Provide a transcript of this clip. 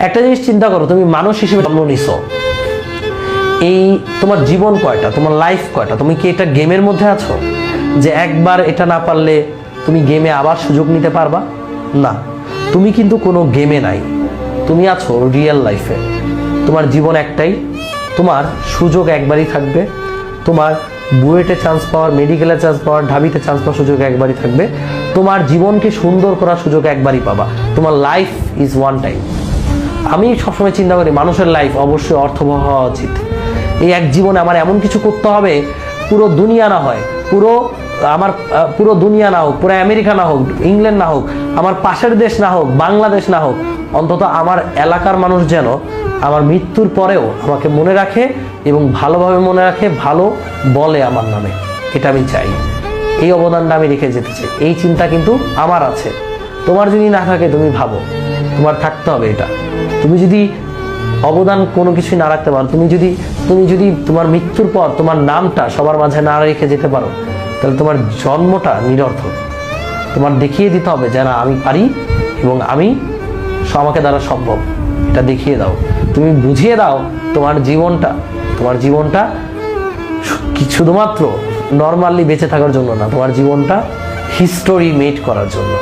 একটা জিনিস চিন্তা করো, তুমি মানুষ হিসেবে জন্ম নিছো। এই তোমার জীবন কয়টা, তোমার লাইফ কয়টা? তুমি কি এটা গেমের মধ্যে আছো? যে একবার এটা না পারলে তুমি গেমে আবার সুযোগ নিতে পারবা? না। তুমি কিন্তু কোনো গেমে নাই। তুমি আছো রিয়েল লাইফে তোমার জীবন একটাই। তোমার সুযোগ একবারই থাকবে। তোমার বুয়েটে চান্স পাওয়ার মেডিকেলে চান্স পাওয়ার, ঢাবিতে চান্স পাওয়ার সুযোগ একবারই থাকবে। তোমার জীবনকে সুন্দর করার সুযোগ একবারই পাবা। তোমার লাইফ ইজ ওয়ান টাইম আমি সবসময় চিন্তা করি, মানুষের লাইফ অবশ্যই অর্থবহ হওয়া উচিত। এই এক জীবনে আমার এমন কিছু করতে হবে, পুরো দুনিয়া না হয়, পুরো, আমার পুরো দুনিয়া না হোক, পুরো আমেরিকা না হোক, ইংল্যান্ড না হোক, আমার পাশের দেশ না হোক, বাংলাদেশ না হোক, অন্তত আমার এলাকার মানুষ যেন আমার মৃত্যুর পরেও আমাকে মনে রাখে এবং ভালোভাবে মনে রাখে, ভালো বলে আমার নামে। এটা আমি চাই। এই অবদানটা আমি রেখে যেতে চাই। এই চিন্তা কিন্তু আমার আছে। তোমার যদি না থাকে, তুমি ভাবো। তোমার থাকতে হবে এটা। তুমি যদি অবদান কোনো কিছুই না রাখতে পারো, তুমি যদি তুমি যদি তোমার মৃত্যুর পর তোমার নামটা সবার মাঝে না রেখে যেতে পারো, তাহলে তোমার জন্মটা নিরর্থক। তোমার দেখিয়ে দিতে হবে যে না, আমি পারি এবং আমি আমাকে দ্বারা সম্ভব। এটা দেখিয়ে দাও। তুমি বুঝিয়ে দাও তোমার জীবনটা তোমার জীবনটা শুধুমাত্র নর্মালি বেঁচে থাকার জন্য না, তোমার জীবনটা হিস্টোরি মেড করার জন্য।